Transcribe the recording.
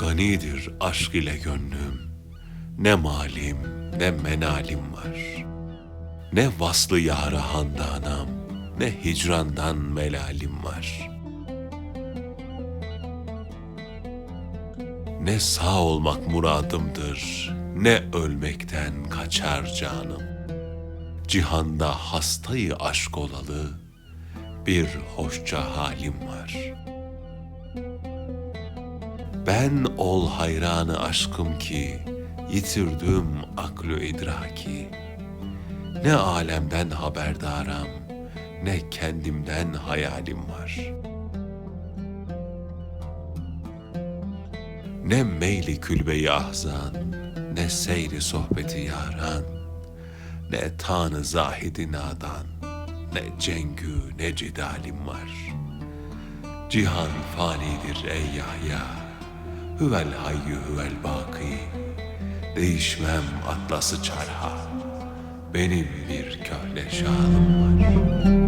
ganidir aşk ile gönlüm. Ne malim ne menalim var. Ne vaslı yara handanam, ne hicrandan melalim var. Ne sağ olmak muradımdır, ne ölmekten kaçar canım. Cihanda hastayı aşk olalı, bir hoşça halim var. Ben ol hayranı aşkım ki, yitirdim aklı idraki. Ne alemden haberdaram, ne kendimden hayalim var. Ne meyli külbeyi ahzan, ne seyri sohbeti yaran, ne tanı zahidi nadan, ne cengü ne cidalim var. Cihan fanidir ey Yahya, Hüvel hayyu hüvel baki, Değişmem atlası çarha, Benim bir köhne şalım var.